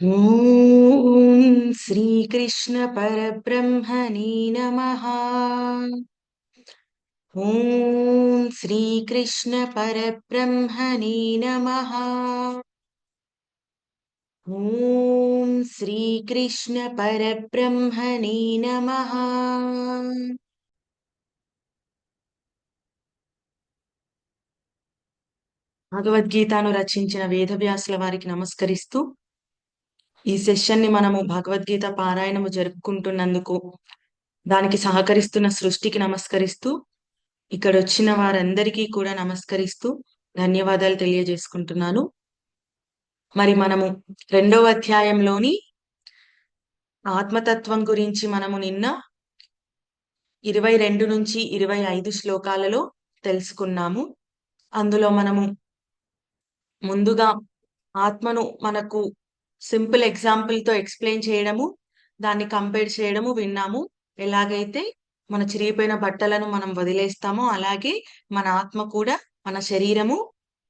ఓం శ్రీకృష్ణ పరబ్రహ్మణే నమ ఓం శ్రీకృష్ణ పరబ్రహ్మణే నమ ఓం శ్రీకృష్ణ పరబ్రహ్మణే నమ భగవద్గీతను రచించిన వేదవ్యాసుల వారికి నమస్కరిస్తూ ఈ సెషన్ని మనము భగవద్గీత పారాయణము జరుపుకుంటున్నందుకు దానికి సహకరిస్తున్న సృష్టికి నమస్కరిస్తూ ఇక్కడ వచ్చిన వారందరికీ కూడా నమస్కరిస్తూ ధన్యవాదాలు తెలియజేసుకుంటున్నాను. మరి మనము రెండవ అధ్యాయంలోని ఆత్మతత్వం గురించి మనము నిన్న ఇరవై రెండు నుంచి ఇరవై ఐదు శ్లోకాలలో తెలుసుకున్నాము. అందులో మనము ముందుగా ఆత్మను మనకు సింపుల్ ఎగ్జాంపుల్తో ఎక్స్ప్లెయిన్ చేయడము దాన్ని కంపేర్ చేయడము విన్నాము. ఎలాగైతే మన చిరిగిపోయిన బట్టలను మనం వదిలేస్తామో అలాగే మన ఆత్మ కూడా మన శరీరము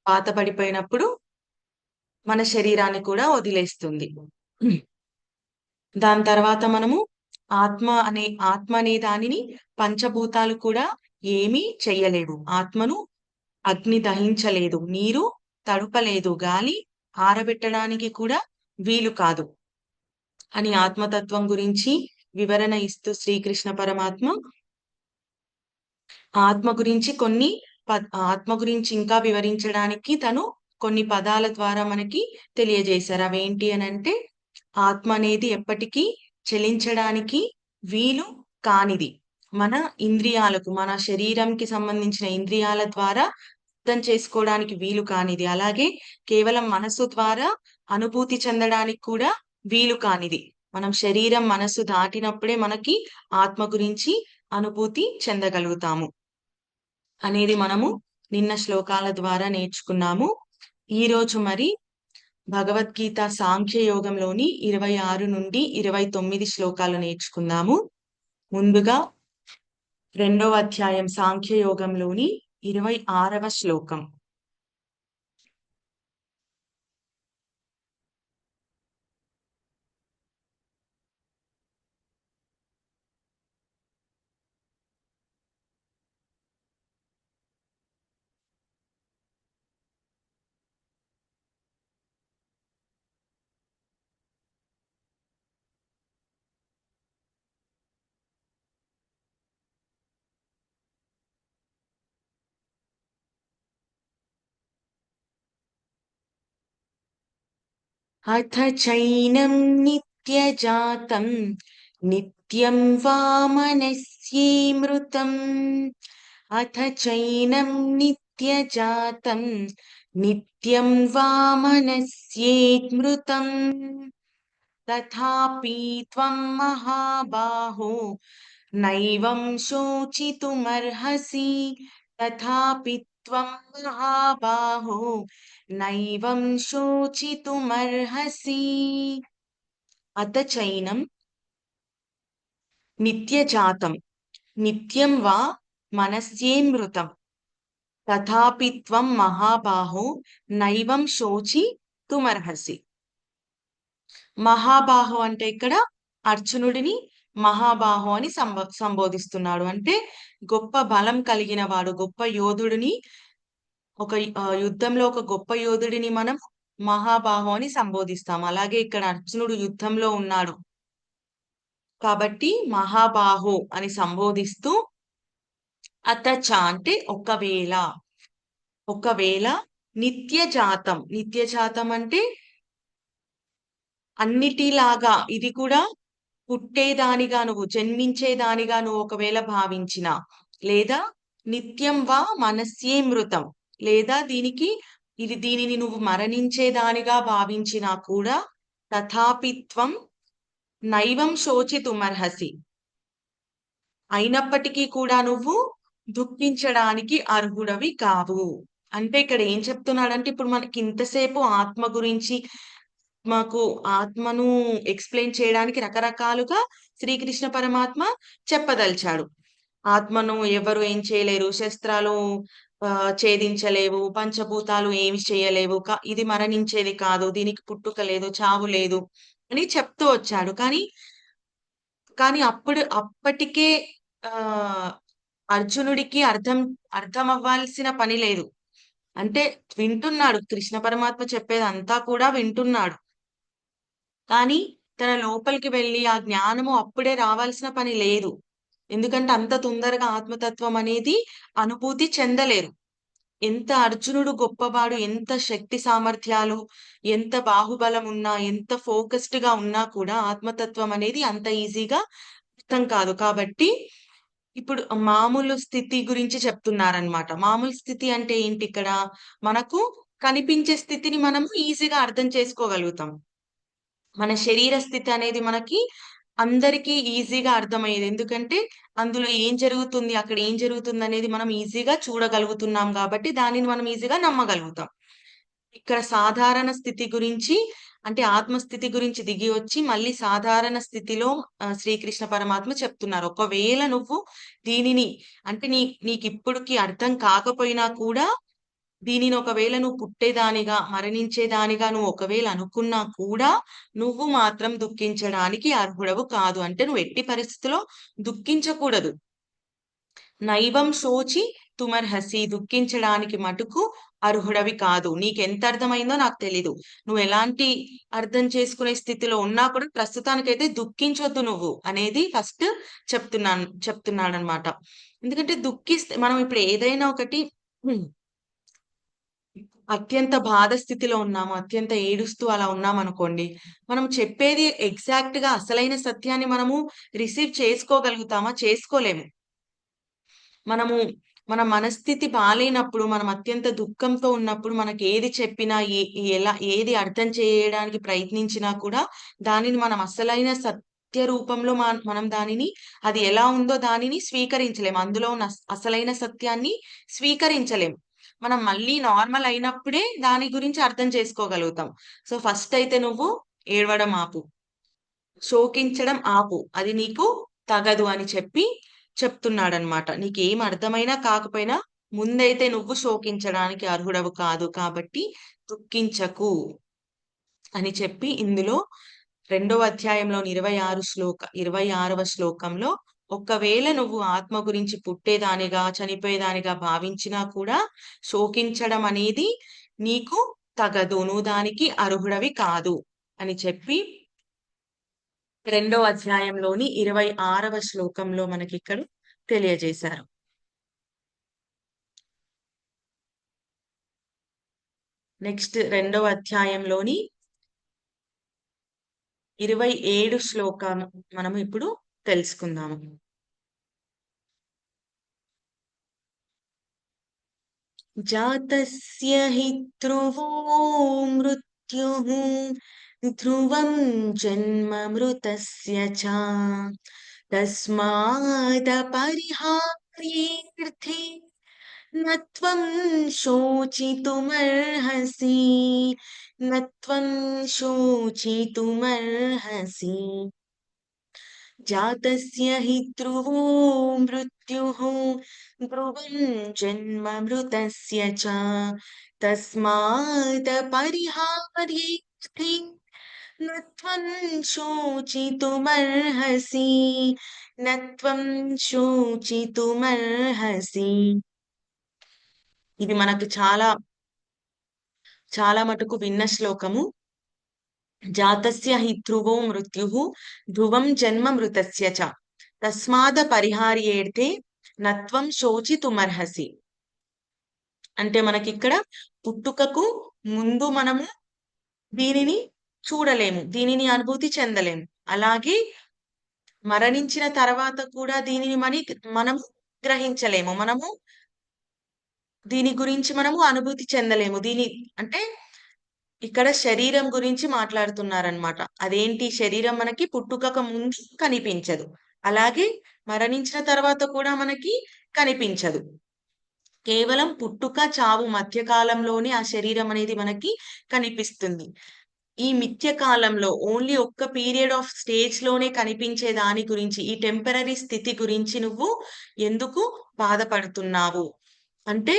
పాత పడిపోయినప్పుడు మన శరీరాన్ని కూడా వదిలేస్తుంది. దాని తర్వాత మనము ఆత్మ అనే ఆత్మ అనే దానిని పంచభూతాలు కూడా ఏమీ చెయ్యలేవు. ఆత్మను అగ్ని దహించలేదు నీరు తడుపలేదు గాలి ఆరబెట్టడానికి కూడా వీలు కాదు. అని ఆత్మతత్వం గురించి వివరణ ఇస్తూ శ్రీకృష్ణ పరమాత్మ ఆత్మ గురించి కొన్ని ఆత్మ గురించి ఇంకా వివరించడానికి తను కొన్ని పదాల ద్వారా మనకి తెలియజేశారు. అవేంటి అని అంటే ఆత్మ అనేది ఎప్పటికీ చెలించడానికి వీలు కానిది. మన ఇంద్రియాలకు మన శరీరంకి సంబంధించిన ఇంద్రియాల ద్వారా అర్థం చేసుకోవడానికి వీలు కానిది. అలాగే కేవలం మనసు ద్వారా అనుభూతి చెందడానికి కూడా వీలు కానిది. మనం శరీరం మనసు దాటినప్పుడే మనకి ఆత్మ గురించి అనుభూతి చెందగలుగుతాము. అనేది మనము నిన్న శ్లోకాల ద్వారా నేర్చుకున్నాము. ఈ రోజు మరి భగవద్గీత సాంఖ్య యోగంలోని ఇరవై ఆరు నుండి ఇరవై తొమ్మిది శ్లోకాలు నేర్చుకుందాము. ముందుగా రెండవ అధ్యాయం సాంఖ్య యోగంలోని ఇరవై ఆరవ శ్లోకం. अथ चैनं नित्यजातं नित्यं वा मनस्येमृतम् अथ चैनं नित्यजातं नित्यं वा मनस्येत्मृतम् तथापि त्वं महाबाहो नैवं शोचितुमर्हसि तथापि त्वं महाबाहो నైవం శోచితుమర్హసి అత చైనం నిత్యజాతం నిత్యం వా మనస్యేమృతం తథాపి త్వం మహాబాహో నైవం శోచి తుమర్హసి మహాబాహో అంటే ఇక్కడ అర్జునుడిని మహాబాహు అని సంబ సంబోధిస్తున్నాడు. అంటే గొప్ప బలం కలిగిన వాడు గొప్ప యోధుడిని ఒక యుద్ధంలో ఒక గొప్ప యోధుడిని మనం మహాబాహు అని సంబోధిస్తాం. అలాగే ఇక్కడ అర్జునుడు యుద్ధంలో ఉన్నాడు. కాబట్టి మహాబాహు అని సంబోధిస్తూ అతచ అంటే ఒకవేళ ఒకవేళ నిత్య జాతం నిత్య జాతం అంటే అన్నిటిలాగా ఇది కూడా పుట్టేదానిగా నువ్వు జన్మించేదానిగా నువ్వు ఒకవేళ భావించినా లేదా నిత్యం వా మనస్యే మృతం లేదా దీనికి ఇది దీనిని నువ్వు మరణించేదానిగా భావించినా కూడా తథాపిత్వం నైవం శోచితుమర్హసి. అయినప్పటికీ కూడా నువ్వు దుఃఖించడానికి అర్హుడవి కావు. అంటే ఇక్కడ ఏం చెప్తున్నాడంటే ఇప్పుడు మనకి ఇంతసేపు ఆత్మ గురించి మాకు ఆత్మను ఎక్స్ప్లెయిన్ చేయడానికి రకరకాలుగా శ్రీకృష్ణ పరమాత్మ చెప్పదలిచాడు. ఆత్మను ఎవరు ఏం చేయలేరు శస్త్రాలు ఛేదించలేవు పంచభూతాలు ఏమి చేయలేవు ఇది మరణించేది కాదు దీనికి పుట్టుక లేదు చావు లేదు అని చెప్తూ వచ్చాడు. కానీ కానీ అప్పుడు అప్పటికే ఆ అర్జునుడికి అర్థం అర్థం అవ్వాల్సిన పని లేదు. అంటే వింటున్నాడు కృష్ణ పరమాత్మ చెప్పేది అంతా కూడా వింటున్నాడు. కానీ తన లోపలికి వెళ్ళి ఆ జ్ఞానము అప్పుడే రావాల్సిన పని లేదు. ఎందుకంటే అంత తొందరగా ఆత్మతత్వం అనేది అనుభూతి చెందలేరు. ఎంత అర్జునుడు గొప్పవాడు ఎంత శక్తి సామర్థ్యాలు ఎంత బాహుబలం ఉన్నా ఎంత ఫోకస్డ్గా ఉన్నా కూడా ఆత్మతత్వం అనేది అంత ఈజీగా అర్థం కాదు. కాబట్టి ఇప్పుడు మామూలు స్థితి గురించి చెప్తున్నారనమాట మామూలు స్థితి అంటే ఏంటి ఇక్కడ? మనకు కనిపించే స్థితిని మనము ఈజీగా అర్థం చేసుకోగలుగుతాం. మన శరీర స్థితి అనేది మనకి అందరికీ ఈజీగా అర్థమయ్యేది. ఎందుకంటే అందులో ఏం జరుగుతుంది అక్కడ ఏం జరుగుతుంది అనేది మనం ఈజీగా చూడగలుగుతున్నాం కాబట్టి దానిని మనం ఈజీగా నమ్మగలుగుతాం. ఇక్కడ సాధారణ స్థితి గురించి అంటే ఆత్మస్థితి గురించి దిగి వచ్చి మళ్ళీ సాధారణ స్థితిలో శ్రీకృష్ణ పరమాత్మ చెప్తున్నారు. ఒకవేళ నువ్వు దీనిని అంటే నీ నీకు ఇప్పటికి అర్థం కాకపోయినా కూడా దీనిని ఒకవేళ నువ్వు పుట్టేదానిగా మరణించేదానిగా నువ్వు ఒకవేళ అనుకున్నా కూడా నువ్వు మాత్రం దుఃఖించడానికి అర్హుడవు కాదు. అంటే నువ్వు ఎట్టి పరిస్థితిలో దుఃఖించకూడదు. నైవం శోచి తుమర్హసి దుఃఖించడానికి మటుకు అర్హుడవి కాదు. నీకు ఎంత అర్థమైందో నాకు తెలీదు. నువ్వు ఎలాంటి అర్థం చేసుకునే స్థితిలో ఉన్నా కూడా ప్రస్తుతానికైతే దుఃఖించొద్దు నువ్వు అనేది ఫస్ట్ చెప్తున్నాను చెప్తున్నాడు అనమాట ఎందుకంటే దుఃఖిస్తే మనం ఇప్పుడు ఏదైనా ఒకటి అత్యంత బాధ స్థితిలో ఉన్నాము అత్యంత ఏడుస్తూ అలా ఉన్నాం అనుకోండి మనం చెప్పేది ఎగ్జాక్ట్గా అసలైన సత్యాన్ని మనము రిసీవ్ చేసుకోగలుగుతామా? చేసుకోలేము. మనము మన మనస్థితి బాలేనప్పుడు మనం అత్యంత దుఃఖంతో ఉన్నప్పుడు మనకి ఏది చెప్పినా ఎలా ఏది అర్థం చేయడానికి ప్రయత్నించినా కూడా దానిని మనం అసలైన సత్య రూపంలో మనం దానిని అది ఎలా ఉందో దానిని స్వీకరించలేము. అందులో ఉన్న అసలైన సత్యాన్ని స్వీకరించలేము. మనం మళ్ళీ నార్మల్ అయినప్పుడే దాని గురించి అర్థం చేసుకోగలుగుతాం. సో ఫస్ట్ అయితే నువ్వు ఏడవడం ఆపు. శోకించడం ఆపు. అది నీకు తగదు అని చెప్పి చెప్తున్నాడనమాట. నీకేం అర్థమైనా కాకపోయినా ముందైతే నువ్వు శోకించడానికి అర్హుడవు కాదు కాబట్టి దుఃఖించకు అని చెప్పి ఇందులో రెండవ అధ్యాయంలోని ఇరవై ఆరు శ్లోక ఇరవై ఆరవ శ్లోకంలో ఒకవేళ నువ్వు ఆత్మ గురించి పుట్టేదానిగా చనిపోయేదానిగా భావించినా కూడా శోకించడం అనేది నీకు తగదు. నువ్వు దానికి అర్హుడవి కాదు అని చెప్పి రెండో అధ్యాయంలోని ఇరవై ఆరవ శ్లోకంలో మనకి ఇక్కడ తెలియజేశారు. నెక్స్ట్ రెండవ అధ్యాయంలోని ఇరవై ఏడు శ్లోకం మనం ఇప్పుడు తెలుసుకుందాము. जातस्य हि ध्रुवो मृत्युः ध्रुवं जन्ममृतस्य च। तस्मादपरिहार्येऽर्थे न त्वं शोचितुमर्हसि न त्वं शोचितुमर्हसि। जातस्य हि ध्रुवो मृत्युः ध्रुवं जन्ममृतस्य च तस्मादपरिहार्येऽर्थे न त्वं शोचितुमर्हसि न त्वं శోచితుమర్హసి ఇది మనకు చాలా చాలా మటుకు విన్న శ్లోకము జాతస్య హి ధ్రువో మృత్యు ధ్రువం జన్మ మృతస్య చ తస్మాద పరిహార్యేర్తే నత్వం శోచితుమర్హసి అంటే మనకి ఇక్కడ పుట్టుకకు ముందు మనము దీనిని చూడలేము దీనిని అనుభూతి చెందలేము. అలాగే మరణించిన తర్వాత కూడా దీనిని మని మనం గ్రహించలేము. మనము దీని గురించి మనము అనుభూతి చెందలేము. దీని అంటే ఇక్కడ శరీరం గురించి మాట్లాడుతున్నారనమాట అదేంటి? శరీరం మనకి పుట్టుకక ముందు కనిపించదు. అలాగే మరణించిన తర్వాత కూడా మనకి కనిపించదు. కేవలం పుట్టుక చావు మధ్యకాలంలోనే ఆ శరీరం అనేది మనకి కనిపిస్తుంది. ఈ మిథ్య కాలంలో ఓన్లీ ఒక్క పీరియడ్ ఆఫ్ స్టేజ్లోనే కనిపించే దాని గురించి ఈ టెంపరీ స్థితి గురించి నువ్వు ఎందుకు బాధపడుతున్నావు? అంటే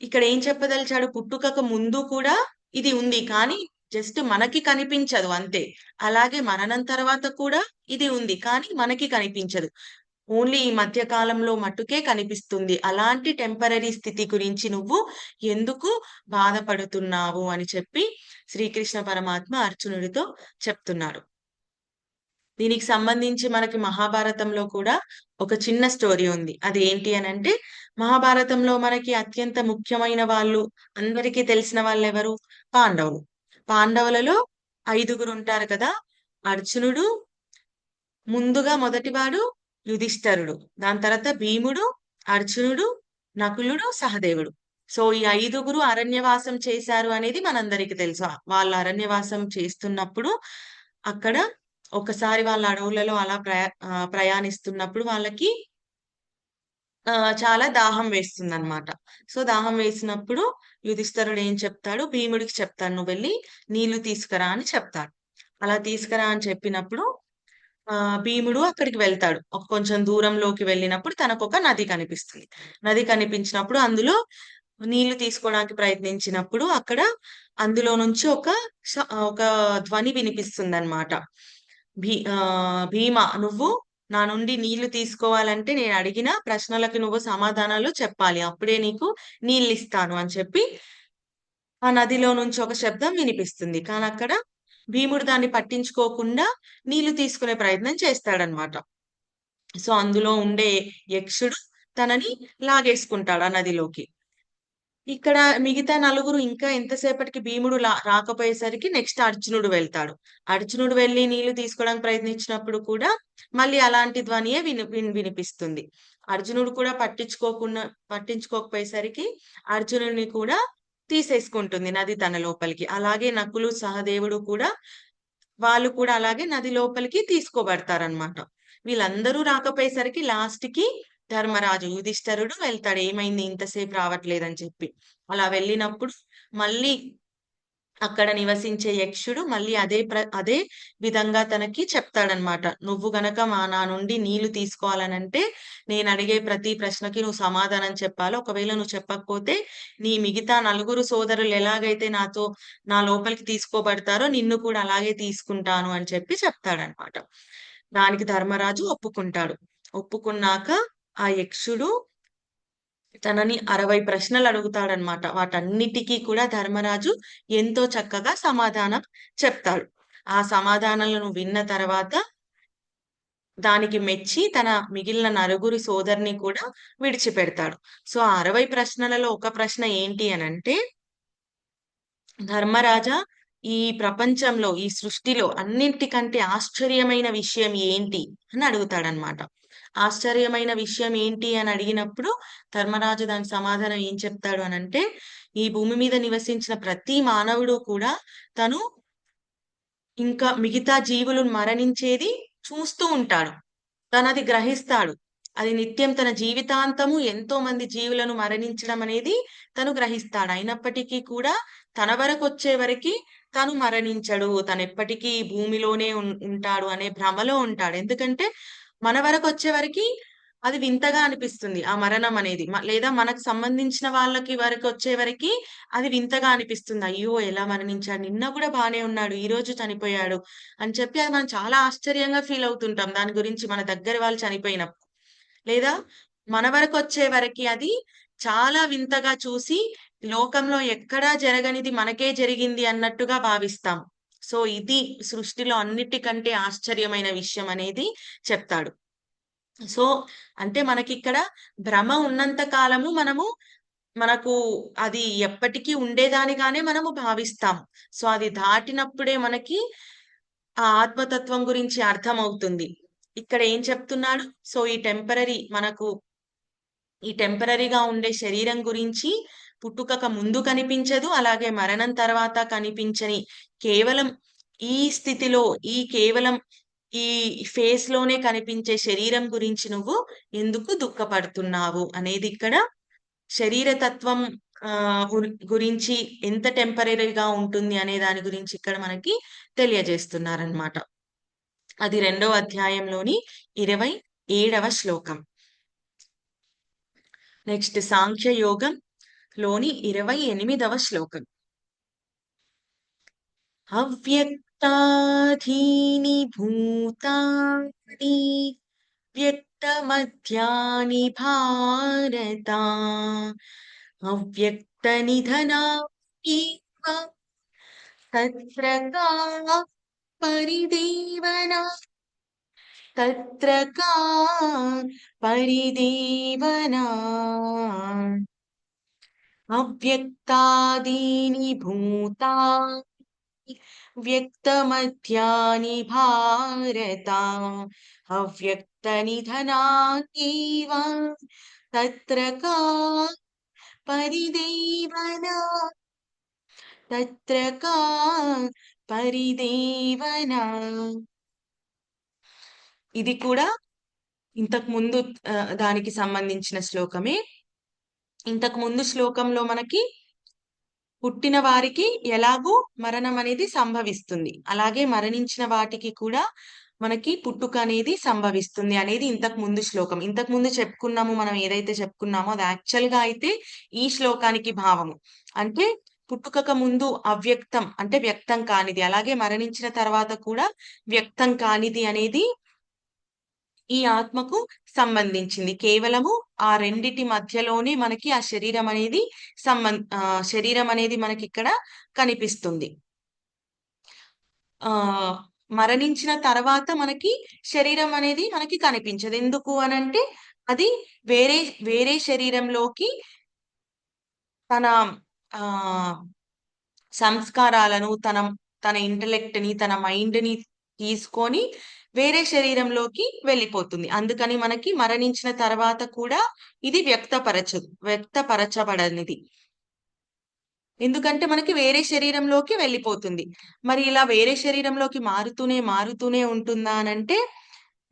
ఇక్కడ ఏం చెప్పదలిచాడు? పుట్టుకకు ముందు కూడా ఇది ఉంది కానీ జస్ట్ మనకి కనిపించదు అంతే. అలాగే మరణం తర్వాత కూడా ఇది ఉంది కానీ మనకి కనిపించదు. ఓన్లీ ఈ మధ్య కాలంలో మట్టుకే కనిపిస్తుంది. అలాంటి టెంపరీ స్థితి గురించి నువ్వు ఎందుకు బాధపడుతున్నావు అని చెప్పి శ్రీకృష్ణ పరమాత్మ అర్జునుడితో చెప్తున్నారు. దీనికి సంబంధించి మనకి మహాభారతంలో కూడా ఒక చిన్న స్టోరీ ఉంది. అది ఏంటి అని అంటే మహాభారతంలో మనకి అత్యంత ముఖ్యమైన వాళ్ళు అందరికీ తెలిసిన వాళ్ళు ఎవరు? పాండవులు. పాండవులలో ఐదుగురు ఉంటారు కదా? అర్జునుడు ముందుగా మొదటివాడు యుధిష్ఠరుడు. దాని తర్వాత భీముడు అర్జునుడు నకులుడు సహదేవుడు. సో ఈ ఐదుగురు అరణ్యవాసం చేశారు అనేది మనందరికీ తెలుసు. వాళ్ళు అరణ్యవాసం చేస్తున్నప్పుడు అక్కడ ఒకసారి వాళ్ళ అడవులలో అలా ప్రయా ప్రయాణిస్తున్నప్పుడు వాళ్ళకి ఆ చాలా దాహం వేస్తుంది అనమాట సో దాహం వేసినప్పుడు యుధిష్ఠరుడు ఏం చెప్తాడు? భీముడికి చెప్తాను నువ్వు వెళ్ళి నీళ్ళు తీసుకురా అని చెప్తాడు. అలా తీసుకురా అని చెప్పినప్పుడు ఆ భీముడు అక్కడికి వెళ్తాడు. ఒక కొంచెం దూరంలోకి వెళ్ళినప్పుడు తనకు ఒక నది కనిపిస్తుంది. నది కనిపించినప్పుడు అందులో నీళ్ళు తీసుకోవడానికి ప్రయత్నించినప్పుడు అక్కడ అందులో నుంచి ఒక ఒక ధ్వని వినిపిస్తుంది అనమాట భీ ఆ భీమ నువ్వు నా నుండి నీళ్ళు తీసుకోవాలంటే నేను అడిగిన ప్రశ్నలకు నువ్వు సమాధానాలు చెప్పాలి. అప్పుడే నీకు నీళ్ళు ఇస్తాను అని చెప్పి ఆ నదిలో నుంచి ఒక శబ్దం వినిపిస్తుంది. కానీ అక్కడ భీముడు దాన్ని పట్టించుకోకుండా నీళ్ళు తీసుకునే ప్రయత్నం చేస్తాడనమాట సో అందులో ఉండే యక్షుడు తనని లాగేసుకుంటాడు ఆ నదిలోకి. ఇక్కడ మిగతా నలుగురు ఇంకా ఎంతసేపటికి భీముడు రాకపోయేసరికి నెక్స్ట్ అర్జునుడు వెళ్తాడు. అర్జునుడు వెళ్ళి నీళ్ళు తీసుకోవడానికి ప్రయత్నించినప్పుడు కూడా మళ్ళీ అలాంటి ధ్వనియే విని వినిపిస్తుంది. అర్జునుడు కూడా పట్టించుకోకుండా పట్టించుకోకపోయేసరికి అర్జునుడిని కూడా తీసేసుకుంటుంది నది తన లోపలికి. అలాగే నకులు సహదేవుడు కూడా వాళ్ళు కూడా అలాగే నది లోపలికి తీసుకోబడతారనమాట వీళ్ళందరూ రాకపోయేసరికి లాస్ట్కి ధర్మరాజు యుధిష్ఠరుడు వెళ్తాడు. ఏమైంది? ఇంతసేపు రావట్లేదని చెప్పి. అలా వెళ్ళినప్పుడు మళ్ళీ అక్కడ నివసించే యక్షుడు మళ్ళీ అదే ప్ర అదే విధంగా తనకి చెప్తాడనమాట నువ్వు గనక మా నా నుండి నీళ్ళు తీసుకోవాలనంటే నేను అడిగే ప్రతి ప్రశ్నకి నువ్వు సమాధానం చెప్పాలి. ఒకవేళ నువ్వు చెప్పకపోతే నీ మిగతా నలుగురు సోదరులు ఎలాగైతే నాతో నా లోపలికి తీసుకోబడతారో నిన్ను కూడా అలాగే తీసుకుంటాను అని చెప్పి చెప్తాడనమాట దానికి ధర్మరాజు ఒప్పుకుంటాడు. ఒప్పుకున్నాక ఆ యక్షుడు తనని అరవై ప్రశ్నలు అడుగుతాడనమాట వాటన్నిటికీ కూడా ధర్మరాజు ఎంతో చక్కగా సమాధానం చెప్తాడు. ఆ సమాధానాలను విన్న తర్వాత దానికి మెచ్చి తన మిగిలిన నలుగురి సోదరిని కూడా విడిచిపెడతాడు. సో ఆ అరవై ప్రశ్నలలో ఒక ప్రశ్న ఏంటి అని అంటే ధర్మరాజా ఈ ప్రపంచంలో ఈ సృష్టిలో అన్నింటికంటే ఆశ్చర్యమైన విషయం ఏంటి అని అడుగుతాడనమాట ఆశ్చర్యమైన విషయం ఏంటి అని అడిగినప్పుడు ధర్మరాజు దానికి సమాధానం ఏం చెప్తాడు అని అంటే ఈ భూమి మీద నివసించిన ప్రతి మానవుడు కూడా తను ఇంకా మిగతా జీవులు మరణించేది చూస్తూ ఉంటాడు. తనది గ్రహిస్తాడు. అది నిత్యం తన జీవితాంతము ఎంతో మంది జీవులను మరణించడం అనేది తను గ్రహిస్తాడు. అయినప్పటికీ కూడా తన వరకు వచ్చే వరకు తను మరణించడు. తను ఎప్పటికీ భూమిలోనే ఉంటాడు అనే భ్రమలో ఉంటాడు. ఎందుకంటే మన వరకు వచ్చే వరకు అది వింతగా అనిపిస్తుంది. ఆ మరణం అనేది. లేదా మనకు సంబంధించిన వాళ్ళకి వరకు వచ్చే వరకు అది వింతగా అనిపిస్తుంది. అయ్యో ఎలా మరణించాడు? నిన్న కూడా బానే ఉన్నాడు. ఈ రోజు చనిపోయాడు అని చెప్పి అది మనం చాలా ఆశ్చర్యంగా ఫీల్ అవుతుంటాం. దాని గురించి మన దగ్గర వాళ్ళు చనిపోయినప్పుడు. లేదా మన వరకు వచ్చే వరకు అది చాలా వింతగా చూసి లోకంలో ఎక్కడా జరగనిది మనకే జరిగింది అన్నట్టుగా భావిస్తాం. సో ఇది సృష్టిలో అన్నిటికంటే ఆశ్చర్యమైన విషయం అనేది చెప్తాడు. సో అంటే మనకి ఇక్కడ భ్రమ ఉన్నంత కాలము మనము మనకు అది ఎప్పటికీ ఉండేదానిగానే మనము భావిస్తాం సో అది దాటినప్పుడే మనకి ఆ ఆత్మతత్వం గురించి అర్థమవుతుంది. ఇక్కడ ఏం చెప్తున్నాడు? సో ఈ టెంపరీ మనకు ఈ టెంపరీగా ఉండే శరీరం గురించి పుట్టుకక ముందు కనిపించదు అలాగే మరణం తర్వాత కనిపించని కేవలం ఈ స్థితిలో ఈ కేవలం ఈ ఫేస్లోనే కనిపించే శరీరం గురించి నువ్వు ఎందుకు దుఃఖపడుతున్నావు అనేది ఇక్కడ శరీర తత్వం గురించి ఎంత టెంపరీగా ఉంటుంది అనే దాని గురించి ఇక్కడ మనకి తెలియజేస్తున్నారనమాట అది రెండవ అధ్యాయంలోని ఇరవై ఏడవ శ్లోకం. నెక్స్ట్ సాంఖ్య యోగం లోని ఇరవై ఎనిమిదవ శ్లోకం అవ్యక్తాధీని భూతాని వ్యక్తమధ్యాని భారత అవ్యక్త నిధనా తత్ర కా పరిదేవన తత్ర కా పరిదేవనా అవ్యక్తాదీని భూతా వ్యక్తమధ్యాని భారత అవ్యక్త నిధనాకీవ తత్ర కా పరిదేవనా తత్ర కా పరిదేవనా ఇది కూడా ఇంతకు ముందు దానికి సంబంధించిన శ్లోకమే. ఇంతకు ముందు శ్లోకంలో మనకి పుట్టిన వారికి ఎలాగో మరణం అనేది సంభవిస్తుంది. అలాగే మరణించిన వాటికి కూడా మనకి పుట్టుక అనేది సంభవిస్తుంది అనేది ఇంతకు ముందు శ్లోకం. ఇంతకు ముందు చెప్పుకున్నాము మనం ఏదైతే చెప్పుకున్నామో అది యాక్చువల్గా అయితే ఈ శ్లోకానికి భావము. అంటే పుట్టుకక ముందు అవ్యక్తం అంటే వ్యక్తం కానిది అలాగే మరణించిన తర్వాత కూడా వ్యక్తం కానిది అనేది ఈ ఆత్మకు సంబంధించింది. కేవలము ఆ రెండిటి మధ్యలోనే మనకి ఆ శరీరం అనేది సంబంధ ఆ శరీరం అనేది మనకి ఇక్కడ కనిపిస్తుంది. ఆ మరణించిన తర్వాత మనకి శరీరం అనేది మనకి కనిపించదు. ఎందుకు అనంటే అది వేరే వేరే శరీరంలోకి తన ఆ సంస్కారాలను తన తన ఇంటలెక్ట్ని తన మైండ్ని తీసుకొని వేరే శరీరంలోకి వెళ్ళిపోతుంది. అందుకని మనకి మరణించిన తర్వాత కూడా ఇది వ్యక్తపరచదు వ్యక్తపరచబడనిది. ఎందుకంటే మనకి వేరే శరీరంలోకి వెళ్ళిపోతుంది. మరి ఇలా వేరే శరీరంలోకి మారుతూనే మారుతూనే ఉంటుందా అనంటే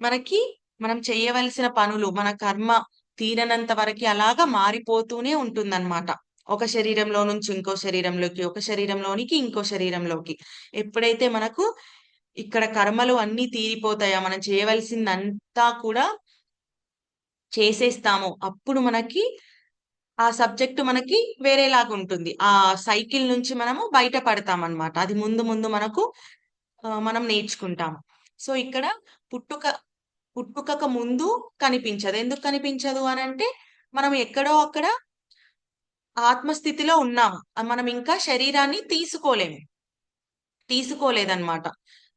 మనకి మనం చేయవలసిన పనులు మన కర్మ తీరనంత వరకు అలాగా మారిపోతూనే ఉంటుందన్నమాట. ఒక శరీరంలో నుంచి ఇంకో శరీరంలోకి ఒక శరీరంలోనికి ఇంకో శరీరంలోకి. ఎప్పుడైతే మనకు ఇక్కడ కర్మలు అన్ని తీరిపోతాయా? మనం చేయవలసిందంతా కూడా చేసేస్తాము. అప్పుడు మనకి ఆ సబ్జెక్ట్ మనకి వేరేలాగా ఉంటుంది. ఆ సైకిల్ నుంచి మనము బయటపడతాం అన్నమాట అది ముందు ముందు మనకు మనం నేర్చుకుంటాం సో ఇక్కడ పుట్టుక పుట్టుకకు ముందు కనిపించదు. ఎందుకు కనిపించదు అని అంటే మనం ఎక్కడో అక్కడ ఆత్మస్థితిలో ఉన్నాం మనం ఇంకా శరీరాన్ని తీసుకోలేము. తీసుకోలేదన్నమాట.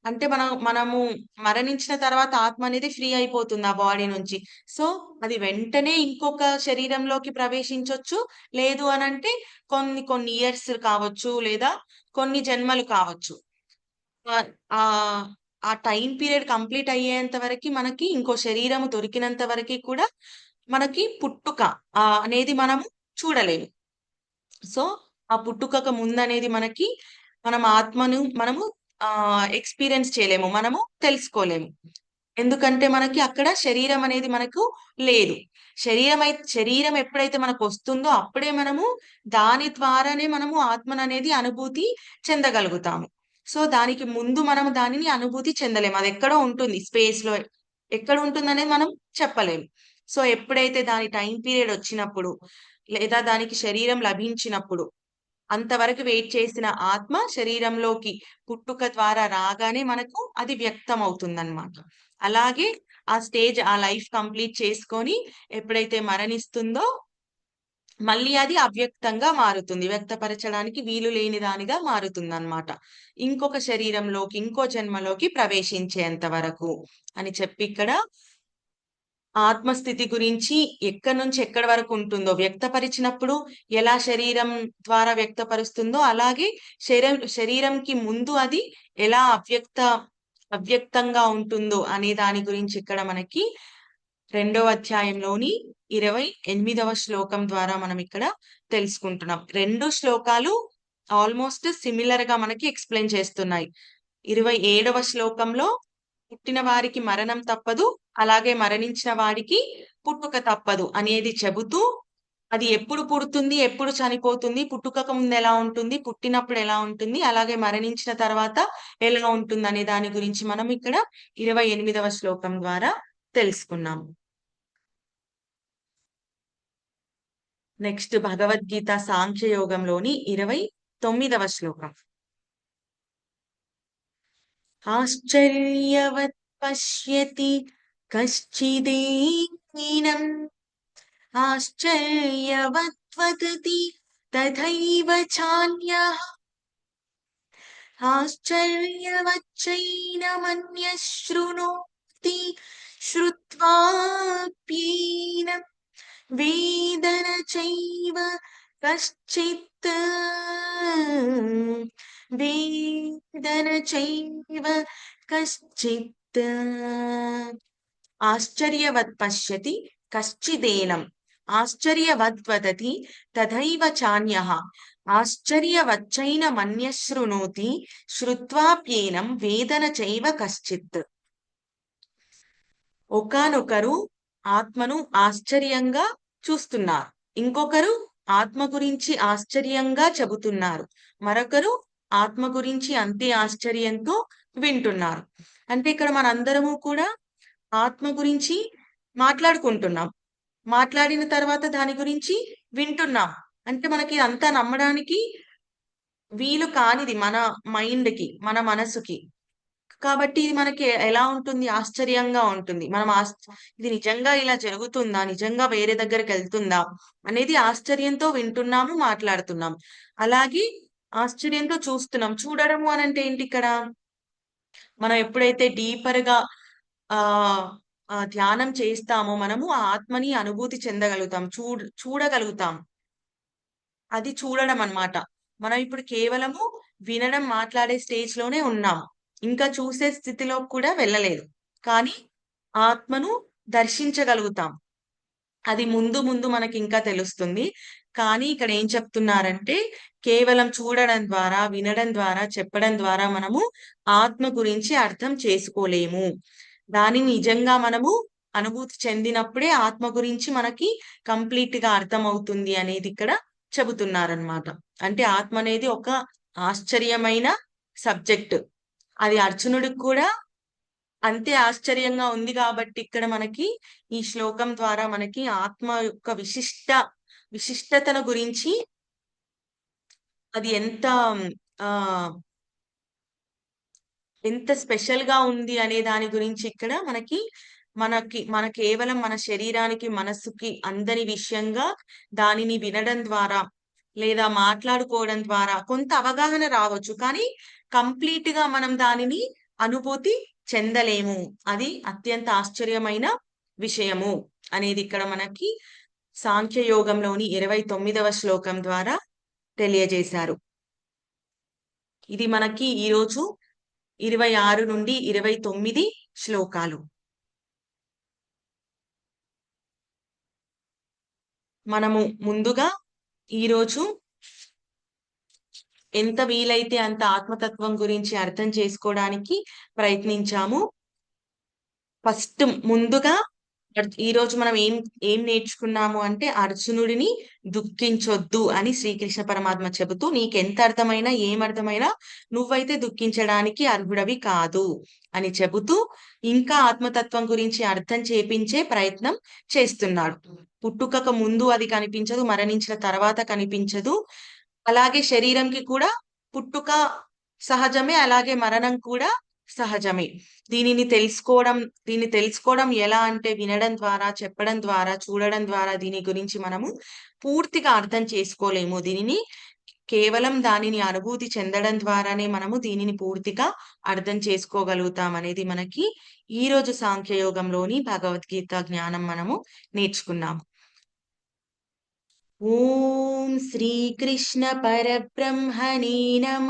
అంటే మనం మనము మరణించిన తర్వాత ఆత్మ అనేది ఫ్రీ అయిపోతుంది ఆ బాడీ నుంచి. సో అది వెంటనే ఇంకొక శరీరంలోకి ప్రవేశించవచ్చు లేదు అని అంటే కొన్ని కొన్ని ఇయర్స్ కావచ్చు లేదా కొన్ని జన్మలు కావచ్చు. ఆ- ఆ టైం పీరియడ్ కంప్లీట్ అయ్యేంత వరకు మనకి ఇంకో శరీరం దొరికినంత వరకు కూడా మనకి పుట్టుక అనేది మనము చూడలేము. సో ఆ పుట్టుకకు ముందు అనేది మనకి మనం ఆత్మను మనము ఎక్స్పీరియన్స్ చేయలేము మనము తెలుసుకోలేము. ఎందుకంటే మనకి అక్కడ శరీరం అనేది మనకు లేదు. శరీరం అయితే శరీరం ఎప్పుడైతే మనకు వస్తుందో అప్పుడే మనము దాని ద్వారానే మనము ఆత్మను అనేది అనుభూతి చెందగలుగుతాము. సో దానికి ముందు మనం దానిని అనుభూతి చెందలేము. అది ఎక్కడో ఉంటుంది స్పేస్లో ఎక్కడ ఉంటుంది అనేది మనం చెప్పలేము. సో ఎప్పుడైతే దాని టైం పీరియడ్ వచ్చినప్పుడు లేదా దానికి శరీరం లభించినప్పుడు అంతవరకు వెయిట్ చేసిన ఆత్మ శరీరంలోకి పుట్టుక ద్వారా రాగానే మనకు అది వ్యక్తం అవుతుందన్నమాట అలాగే ఆ స్టేజ్ ఆ లైఫ్ కంప్లీట్ చేసుకొని ఎప్పుడైతే మరణిస్తుందో మళ్ళీ అది అవ్యక్తంగా మారుతుంది. వ్యక్తపరచడానికి వీలు లేని దానిగా మారుతుందన్నమాట. ఇంకొక శరీరంలోకి ఇంకో జన్మలోకి ప్రవేశించేంత వరకు అని చెప్పి ఇక్కడ ఆత్మస్థితి గురించి ఎక్కడి నుంచి ఎక్కడి వరకు ఉంటుందో వ్యక్తపరిచినప్పుడు ఎలా శరీరం ద్వారా వ్యక్తపరుస్తుందో అలాగే శరీరం శరీరంకి ముందు అది ఎలా అవ్యక్త అవ్యక్తంగా ఉంటుందో అనే దాని గురించి ఇక్కడ మనకి రెండవ అధ్యాయంలోని ఇరవై ఎనిమిదవ శ్లోకం ద్వారా మనం ఇక్కడ తెలుసుకుంటున్నాం. రెండు శ్లోకాలు ఆల్మోస్ట్ సిమిలర్గా మనకి ఎక్స్ప్లెయిన్ చేస్తున్నాయి. ఇరవై ఏడవ శ్లోకంలో పుట్టిన వారికి మరణం తప్పదు అలాగే మరణించిన వాడికి పుట్టుక తప్పదు అనేది చెబుతూ అది ఎప్పుడు పుడుతుంది ఎప్పుడు చనిపోతుంది పుట్టుకక ముందు ఎలా ఉంటుంది పుట్టినప్పుడు ఎలా ఉంటుంది అలాగే మరణించిన తర్వాత ఎలా ఉంటుంది అనే దాని గురించి మనం ఇక్కడ ఇరవై ఎనిమిదవ శ్లోకం ద్వారా తెలుసుకున్నాము నెక్స్ట్ భగవద్గీత సాంఖ్యయోగంలోని ఇరవై తొమ్మిదవ శ్లోకం. ആശ്ചര്യവത് പശ്യതി കശ്ചിദേനം. ആശ്ചര്യവത് വദതി തഥൈവ ചാന്യ ആശ്ചര്യവച്ചൈനമന്യശൃണോതി ശ്രുത്വാപ്യേനം. വേദന ചൈവ കശ്ചിത്ത്. వేదన చైవ కశ్చిత్ ఆశ్చర్యవత్ పశ్యతి కశ్చిదేనం ఆశ్చర్యవద్వదతి తథైవ చాన్యః ఆశ్చర్యవచ్చైన మన్యశృణోతి శ్రుత్వాప్యేనం వేదన చైవ కశ్చిత్ ఒకనొకరు ఆత్మను ఆశ్చర్యంగా చూస్తున్నారు. ఇంకొకరు ఆత్మ గురించి ఆశ్చర్యంగా చెబుతున్నారు. మరొకరు ఆత్మ గురించి అంతే ఆశ్చర్యంతో వింటున్నారు. అంటే ఇక్కడ మనందరము కూడా ఆత్మ గురించి మాట్లాడుకుంటున్నాం. మాట్లాడిన తర్వాత దాని గురించి వింటున్నాం. అంటే మనకి అంతా నమ్మడానికి వీలు కానిది మన మైండ్కి మన మనసుకి. కాబట్టి ఇది మనకి ఎలా ఉంటుంది? ఆశ్చర్యంగా ఉంటుంది. మనం ఇది నిజంగా ఇలా జరుగుతుందా? నిజంగా వేరే దగ్గరికి వెళ్తుందా? అనేది ఆశ్చర్యంతో వింటున్నాము మాట్లాడుతున్నాం. అలాగే ఆశ్చర్యంతో చూస్తున్నాం. చూడడము అని అంటే ఏంటి ఇక్కడ? మనం ఎప్పుడైతే డీపర్గా ఆ ధ్యానం చేస్తామో మనము ఆ ఆత్మని అనుభూతి చెందగలుగుతాం. చూ చూడగలుగుతాం. అది చూడడం అనమాట మనం ఇప్పుడు కేవలము వినడం మాట్లాడే స్టేజ్లోనే ఉన్నాం. ఇంకా చూసే స్థితిలో కూడా వెళ్ళలేదు. కానీ ఆత్మను దర్శించగలుగుతాం. అది ముందు ముందు మనకి ఇంకా తెలుస్తుంది. కానీ ఇక్కడ ఏం చెప్తున్నారంటే కేవలం చూడడం ద్వారా వినడం ద్వారా చెప్పడం ద్వారా మనము ఆత్మ గురించి అర్థం చేసుకోలేము. దానిని నిజంగా మనము అనుభూతి చెందినప్పుడే ఆత్మ గురించి మనకి కంప్లీట్గా అర్థం అవుతుంది అనేది ఇక్కడ చెబుతున్నారనమాట అంటే ఆత్మ అనేది ఒక ఆశ్చర్యమైన సబ్జెక్ట్. అది అర్జునుడికి కూడా అంతే ఆశ్చర్యంగా ఉంది కాబట్టి ఇక్కడ మనకి ఈ శ్లోకం ద్వారా మనకి ఆత్మ యొక్క విశిష్ట విశిష్టతను గురించి అది ఎంత ఆ ఎంత స్పెషల్గా ఉంది అనే దాని గురించి ఇక్కడ మనకి మనకి మన కేవలం మన శరీరానికి మనస్సుకి అందని విషయంగా దానిని వినడం ద్వారా లేదా మాట్లాడుకోవడం ద్వారా కొంత అవగాహన రావచ్చు. కానీ కంప్లీట్గా మనం దానిని అనుభూతి చెందలేము. అది అత్యంత ఆశ్చర్యమైన విషయము అనేది ఇక్కడ మనకి సాంఖ్యయోగంలోని ఇరవై తొమ్మిదవ శ్లోకం ద్వారా తెలియజేశారు. ఇది మనకి ఈరోజు ఇరవై ఆరు నుండి ఇరవై తొమ్మిది శ్లోకాలు. మనము ముందుగా ఈరోజు ఎంత వీలైతే అంత ఆత్మతత్వం గురించి అర్థం చేసుకోవడానికి ప్రయత్నించాము. ఫస్ట్ ముందుగా ఈ రోజు మనం ఏం ఏం నేర్చుకున్నాము అంటే అర్జునుడిని దుఃఖించొద్దు అని శ్రీకృష్ణ పరమాత్మ చెబుతూ నీకెంత అర్థమైనా ఏమర్థమైనా నువ్వైతే దుఃఖించడానికి అర్హుడవి కాదు అని చెబుతూ ఇంకా ఆత్మతత్వం గురించి అర్థం చేపించే ప్రయత్నం చేస్తున్నాడు. పుట్టుకకు ముందు అది కనిపించదు మరణించిన తర్వాత కనిపించదు. అలాగే శరీరంకి కూడా పుట్టుక సహజమే అలాగే మరణం కూడా సహజమే. దీనిని తెలుసుకోవడం దీన్ని తెలుసుకోవడం ఎలా అంటే వినడం ద్వారా చెప్పడం ద్వారా చూడడం ద్వారా దీని గురించి మనము పూర్తిగా అర్థం చేసుకోలేము. దీనిని కేవలం దానిని అనుభూతి చెందడం ద్వారానే మనము దీనిని పూర్తిగా అర్థం చేసుకోగలుగుతాం అనేది మనకి ఈ రోజు సాంఖ్యయోగంలోని భగవద్గీత జ్ఞానం మనము నేర్చుకున్నాము. ఓం శ్రీకృష్ణ పరబ్రహ్మణే నమ.